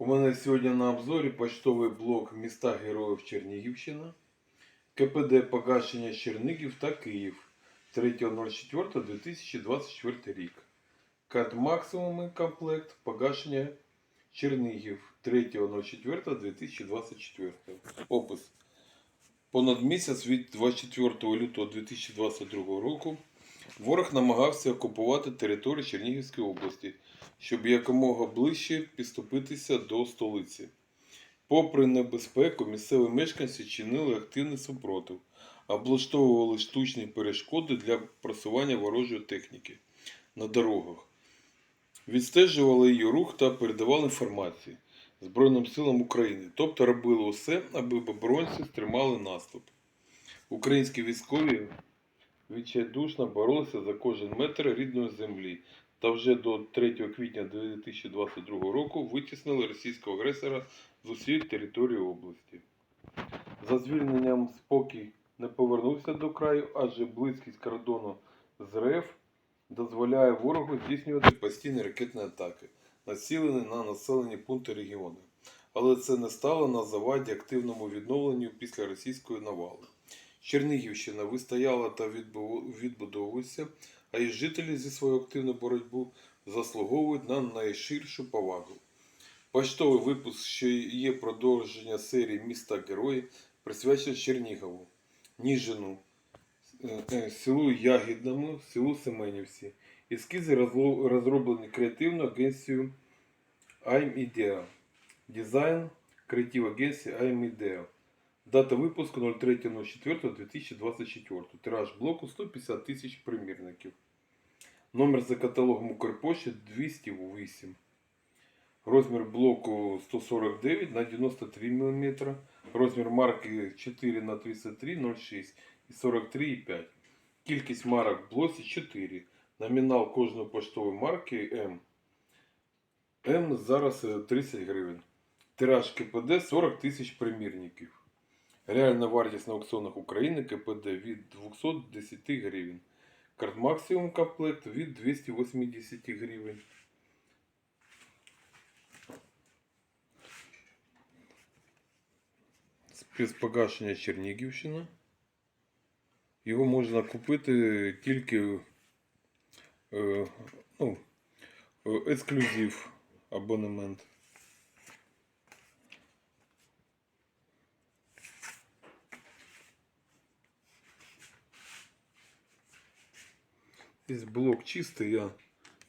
У мене сьогодні на обзорі почтовий блок міста Героїв Чернігівщина, КПД погашення Чернігів та Київ 3.04.2024 рік. Карт максимум комплект погашення Чернігів 3.04.2024. Опис. Понад місяць від 24 лютого 2022 року ворог намагався окупувати територію Чернігівської області, щоб якомога ближче підступитися до столиці. Попри небезпеку, місцеві мешканці чинили активний супротив, облаштовували штучні перешкоди для просування ворожої техніки на дорогах, відстежували її рух та передавали інформацію Збройним силам України, тобто робили усе, аби оборонці стримали наступ. Українські військові відчайдушно боролися за кожен метр рідної землі та вже до 3 квітня 2022 року витіснили російського агресора з усієї території області. За звільненням спокій не повернувся до краю, адже близькість кордону з РФ дозволяє ворогу здійснювати постійні ракетні атаки, націлені на населені пункти регіону. Але це не стало на заваді активному відновленню після російської навали. Чернігівщина вистояла та відбудовується, а її жителі зі своєю активною боротьбою заслуговують на найширшу повагу. Поштовий випуск, що є продовження серії Міста Герої, присвячений Чернігову, Ніжину, е, е, селу Ягідному, селу Семенівці. Ескізи розроблені креативною агенцією I'm Idea. Дизайн креатив агенції I'm Idea. Дата випуску 03.04.2024. Тираж блоку 150 тисяч примірників. Номер за каталогом Укрпошти 208. Розмір блоку 149 на 93 мм. Розмір марки 4 на 33 0,6 і 43,5. Кількість марок в блоці 4. Номінал кожної поштової марки М. М зараз е, 30 гривень. Тираж КПД 40 тисяч примірників. Реальна вартість на аукціонах України КПД від 210 гривень. Карт максимум комплект від 280 гривень. Спецпогашення Чернігівщина. Його можна купити тільки е, ну, е, ексклюзив абонемент. Ось блок чистий, я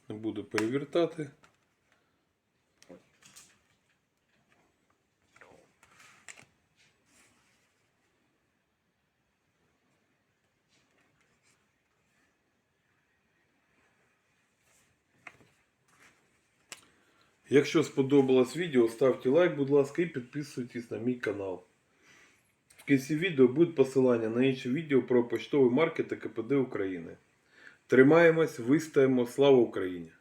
не буду перевертати. Якщо сподобалось відео, ставте лайк, будь ласка, і підписуйтесь на мій канал. В кінці відео буде посилання на інші відео про поштові марки та КПД України. Тримаємось, вистоїмо, слава Україні!